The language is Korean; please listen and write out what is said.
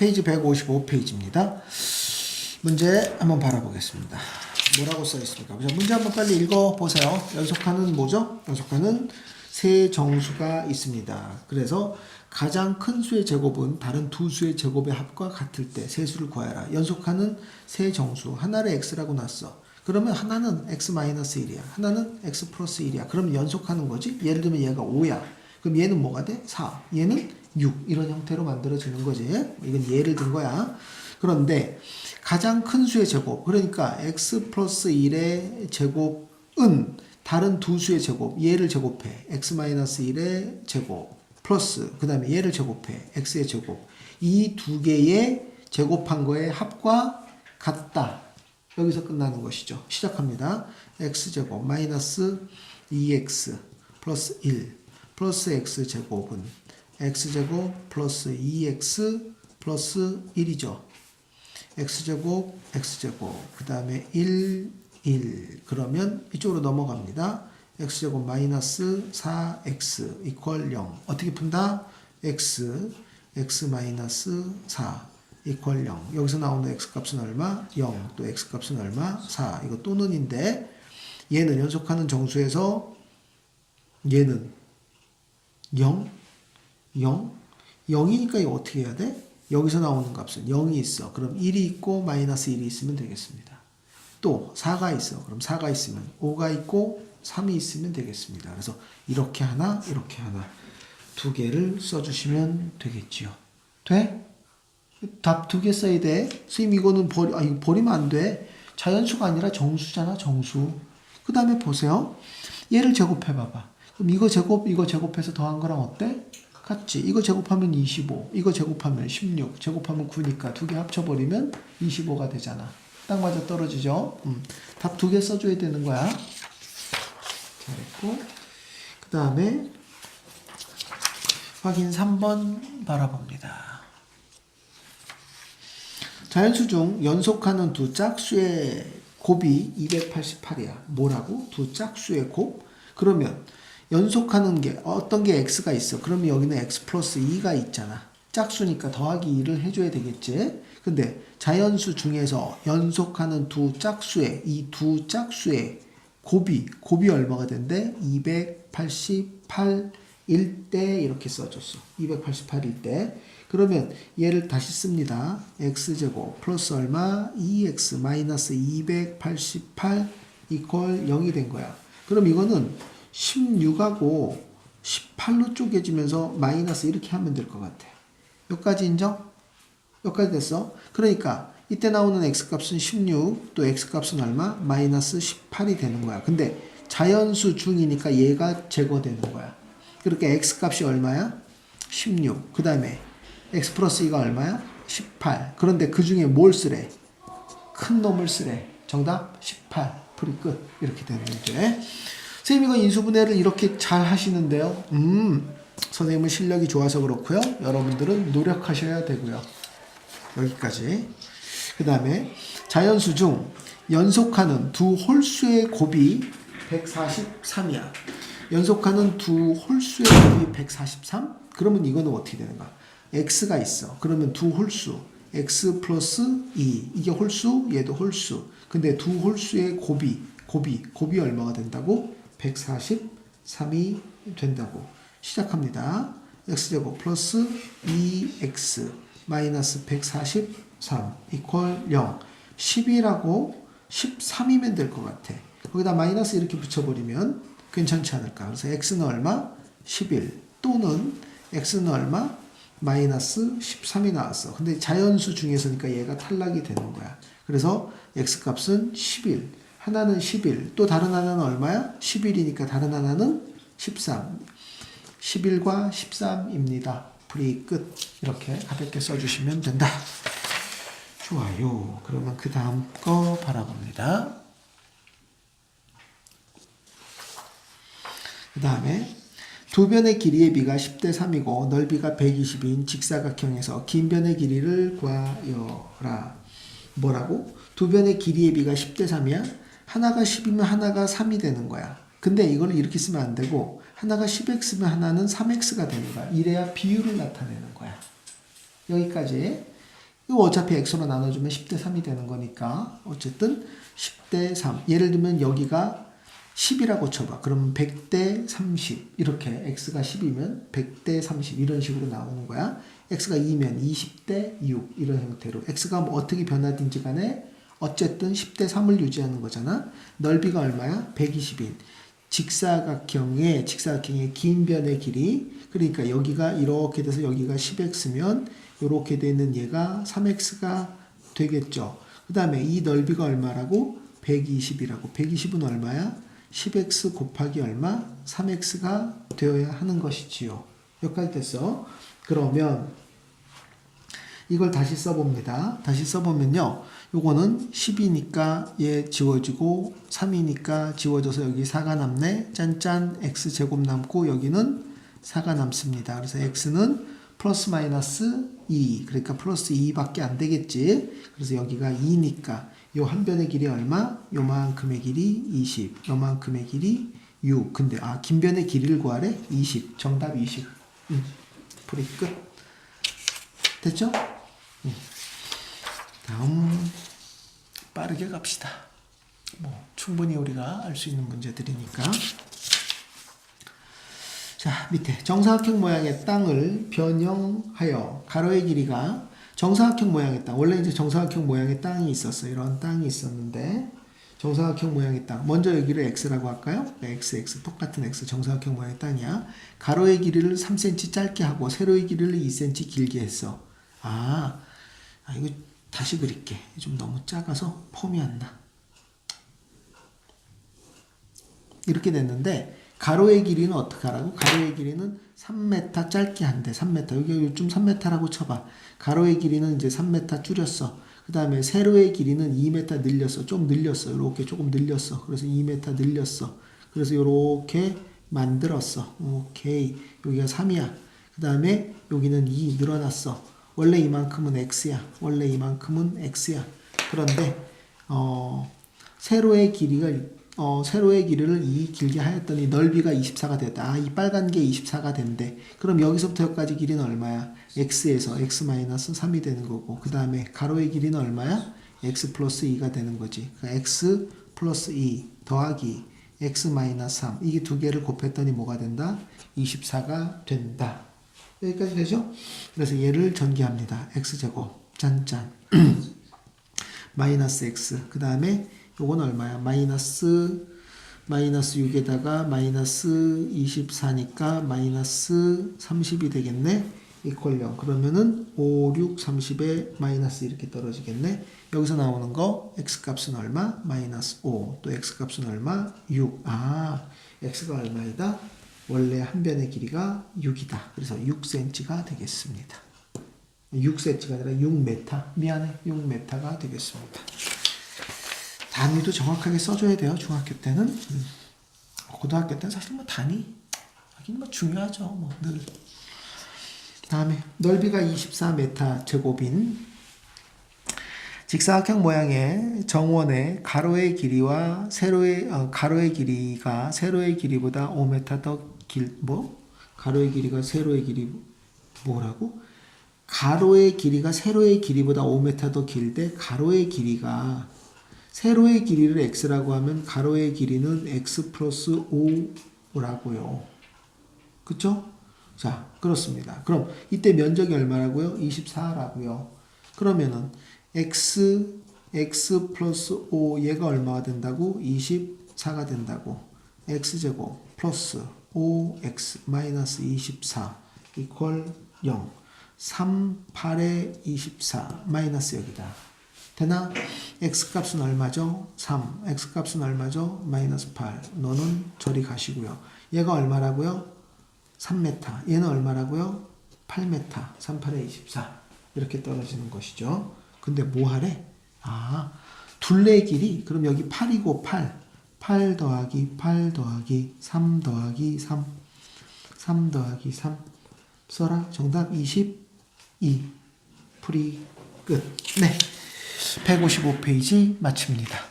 페이지 155페이지입니다. 문제 한번 바라보겠습니다. 뭐라고 써 있습니까? 자, 문제 한번 빨리 읽어 보세요. 연속하는 뭐죠? 연속하는 세 정수가 있습니다. 그래서 가장 큰 수의 제곱은 다른 두 수의 제곱의 합과 같을 때 세수를 구하여라. 연속하는 세 정수 하나를 x라고 놨어. 그러면 하나는 x-1이야. 하나는 x 플러스 1이야. 그럼 연속하는 거지? 예를 들면 얘가 5야. 그럼 얘는 뭐가 돼? 4. 얘는 6. 이런 형태로 만들어지는 거지. 이건 예를 든 거야. 그런데 가장 큰 수의 제곱, 그러니까 x 플러스 1의 제곱은 다른 두 수의 제곱, 얘를 제곱해. x-1의 제곱, 플러스, 그 다음에 얘를 제곱해. x의 제곱. 이 두 개의 제곱한 거의 합과 같다. 여기서 끝나는 것이죠. 시작합니다. x제곱 마이너스 2x 플러스 1 플러스 x제곱은 x제곱 플러스 2x 플러스 1이죠. x제곱 x제곱 그 다음에 1 1 그러면 이쪽으로 넘어갑니다. x제곱 마이너스 4x 이퀄 0 어떻게 푼다? x x 마이너스 4 이퀄 0 여기서 나오는 x 값은 얼마? 0 또 x 값은 얼마? 4 이거 또는인데 얘는 연속하는 정수에서 얘는 0 0 0이니까 이거 어떻게 해야 돼? 여기서 나오는 값은 0이 있어. 그럼 1이 있고 마이너스 1이 있으면 되겠습니다. 또 4가 있어. 그럼 4가 있으면 5가 있고 3이 있으면 되겠습니다. 그래서 이렇게 하나, 이렇게 하나 두 개를 써주시면 되겠지요. 돼? 답 두 개 써야 돼. 선생님 이거는 버리, 아, 이거 버리면 안 돼. 자연수가 아니라 정수잖아, 정수. 그 다음에 보세요. 얘를 제곱해 봐봐. 그럼 이거 제곱, 이거 제곱해서 더한 거랑 어때? 같지. 이거 제곱하면 25, 이거 제곱하면 16, 제곱하면 9니까 두 개 합쳐버리면 25가 되잖아. 딱 맞아 떨어지죠? 음. 답 두 개 써줘야 되는 거야. 잘했고. 그 다음에 확인 3번 바라봅니다. 자연수 중 연속하는 두 짝수의 곱이 288이야. 뭐라고? 두 짝수의 곱? 그러면 연속하는 게 어떤 게 x가 있어. 그러면 여기는 x 플러스 2가 있잖아. 짝수니까 더하기 2를 해줘야 되겠지. 근데 자연수 중에서 연속하는 두 짝수의 이 두 짝수의 곱이 곱이 얼마가 된대? 288일 때 이렇게 써줬어. 288일 때. 그러면 얘를 다시 씁니다. x제곱 플러스 얼마? 2x 마이너스 288 이퀄 0이 된 거야. 그럼 이거는 16하고 18로 쪼개지면서 마이너스 이렇게 하면 될 것 같아. 여기까지 인정? 여기까지 됐어. 그러니까 이때 나오는 x값은 16, 또 x값은 얼마? 마이너스 18이 되는 거야. 근데 자연수 중이니까 얘가 제거되는 거야. 그렇게 x값이 얼마야? 16. 그 다음에 x 플러스 2가 얼마야? 18. 그런데 그 중에 뭘 쓰래? 큰 놈을 쓰래. 정답 18. 풀이 끝. 이렇게 되는 문제. 선생님 이거 인수분해를 이렇게 잘 하시는데요. 음, 선생님은 실력이 좋아서 그렇고요. 여러분들은 노력하셔야 되고요. 여기까지. 그 다음에 자연수 중 연속하는 두 홀수의 곱이 143이야. 연속하는 두 홀수의 곱이 143? 그러면 이거는 어떻게 되는가? x가 있어. 그러면 두 홀수. x 플러스 2. 이게 홀수, 얘도 홀수. 근데 두 홀수의 곱이, 곱이, 곱이 얼마가 된다고? 143이 된다고. 시작합니다. x제곱 플러스 2x 마이너스 143 이퀄 0. 10이라고 13이면 될 것 같아. 거기다 마이너스 이렇게 붙여버리면 괜찮지 않을까. 그래서 x는 얼마? 11 또는 x는 얼마? 마이너스 13이 나왔어. 근데 자연수 중에서니까 얘가 탈락이 되는 거야. 그래서 x 값은 11. 하나는 11. 또 다른 하나는 얼마야? 11이니까 다른 하나는 13. 11과 13입니다. 풀이 끝. 이렇게 가볍게 써주시면 된다. 좋아요. 그러면 그 다음 거 바라봅니다. 그 다음에 두 변의 길이의 비가 10대 3이고 넓이가 120인 직사각형에서 긴 변의 길이를 구하여라. 뭐라고? 두 변의 길이의 비가 10대 3이야? 하나가 10이면 하나가 3이 되는 거야. 근데 이걸 이렇게 쓰면 안 되고 하나가 10x면 하나는 3x가 되는 거야. 이래야 비율을 나타내는 거야. 여기까지 이거 어차피 x로 나눠주면 10대 3이 되는 거니까 어쨌든 10대 3. 예를 들면 여기가 10이라고 쳐봐. 그러면 100대 30 이렇게 x가 10이면 100대 30 이런 식으로 나오는 거야. x가 2면 20대 6 이런 형태로 x가 뭐 어떻게 변하든지 간에 어쨌든 10대 3을 유지하는 거잖아. 넓이가 얼마야? 120인. 직사각형의 직사각형의 긴 변의 길이 그러니까 여기가 이렇게 돼서 여기가 10x면 이렇게 되는 얘가 3x가 되겠죠. 그 다음에 이 넓이가 얼마라고? 120이라고. 120은 얼마야? 10x 곱하기 얼마? 3x가 되어야 하는 것이지요. 여기까지 됐어. 그러면 이걸 다시 써봅니다. 다시 써보면요. 요거는 10이니까 얘 지워지고 3이니까 지워져서 여기 4가 남네. 짠짠 x제곱 남고 여기는 4가 남습니다. 그래서 x는 플러스 마이너스 2 그러니까 플러스 2밖에 안 되겠지. 그래서 여기가 2니까 요 한 변의 길이 얼마? 요만큼의 길이 20 요만큼의 길이 6 근데 아 긴 변의 길이를 구하래? 20 정답 20 음, 풀이 끝 됐죠? 음. 다음 빠르게 갑시다. 뭐 충분히 우리가 알 수 있는 문제들이니까. 자 밑에 정사각형 모양의 땅을 변형하여 가로의 길이가 정사각형 모양의 땅 원래 이제 정사각형 모양의 땅이 있었어 이런 땅이 있었는데 정사각형 모양의 땅 먼저 여기를 x라고 할까요? 네, x x 똑같은 x 정사각형 모양의 땅이야 가로의 길이를 3cm 짧게 하고 세로의 길이를 2cm 길게 했어 아, 아 이거 다시 그릴게 좀 너무 작아서 폼이 안 나 이렇게 됐는데 가로의 길이는 어떻게 하라고? 가로의 길이는 3m 짧게 한대. 3m. 여기 요즘 3m라고 쳐봐. 가로의 길이는 이제 3m 줄였어. 그 다음에 세로의 길이는 2m 늘렸어. 좀 늘렸어. 이렇게 조금 늘렸어. 그래서 2m 늘렸어. 그래서 이렇게 만들었어. 오케이. 여기가 3이야. 그 다음에 여기는 2 늘어났어. 원래 이만큼은 x야. 원래 이만큼은 x야. 그런데 어 세로의 길이가 어, 세로의 길이를 2 길게 하였더니 넓이가 24가 됐다. 아, 이 빨간 게 24가 된대. 그럼 여기서부터 여기까지 길이는 얼마야? x에서 x-3이 되는 거고 그 다음에 가로의 길이는 얼마야? x 플러스 2가 되는 거지. 그러니까 x 플러스 2 더하기 x-3 이게 두 개를 곱했더니 뭐가 된다? 24가 된다. 여기까지 되죠? 그래서 얘를 전개합니다. x제곱 짠짠 마이너스 x 그 다음에 요건 얼마야? 마이너스 마이너스 6에다가 마이너스 24니까 마이너스 30이 되겠네. 이퀄 0. 그러면은 5, 6, 30에 마이너스 이렇게 떨어지겠네. 여기서 나오는 거 x 값은 얼마? 마이너스 5. 또 x 값은 얼마? 6. 아, x가 얼마이다? 원래 한 변의 길이가 6이다. 그래서 6cm가 되겠습니다. 6cm가 아니라 6m. 미안해. 6m가 되겠습니다. 단위도 정확하게 써줘야 돼요. 중학교 때는. 음. 고등학교 때는 사실 뭐 단위 하긴 뭐 중요하죠. 뭐 늘. 다음에 넓이가 24m 제곱인 직사각형 모양의 정원의 가로의 길이와 세로의 어, 가로의 길이가 세로의 길이보다 5m 더 길 뭐? 가로의 길이가 세로의 길이 뭐라고? 가로의 길이가 세로의 길이보다 5m 더 길대 가로의 길이가 세로의 길이를 x라고 하면 가로의 길이는 x 플러스 5라고요. 그쵸? 자, 그렇습니다. 그럼 이때 면적이 얼마라고요? 24라고요. 그러면은 x x 플러스 5 얘가 얼마가 된다고? 24가 된다고. x제곱 플러스 5x 마이너스 24 이퀄 0. 3, 8에 24 마이너스 여기다. 되나? x 값은 얼마죠? 3. x 값은 얼마죠? 마이너스 8. 너는 저리 가시고요. 얘가 얼마라고요? 3m. 얘는 얼마라고요? 8m. 3, 8에 24. 이렇게 떨어지는 것이죠. 근데 뭐 하래? 아, 둘레 길이 그럼 여기 8이고 8. 8 더하기 8 더하기 3 더하기 3. 3 더하기 3. 써라. 정답 22. 풀이 끝. 네. 155페이지 마칩니다.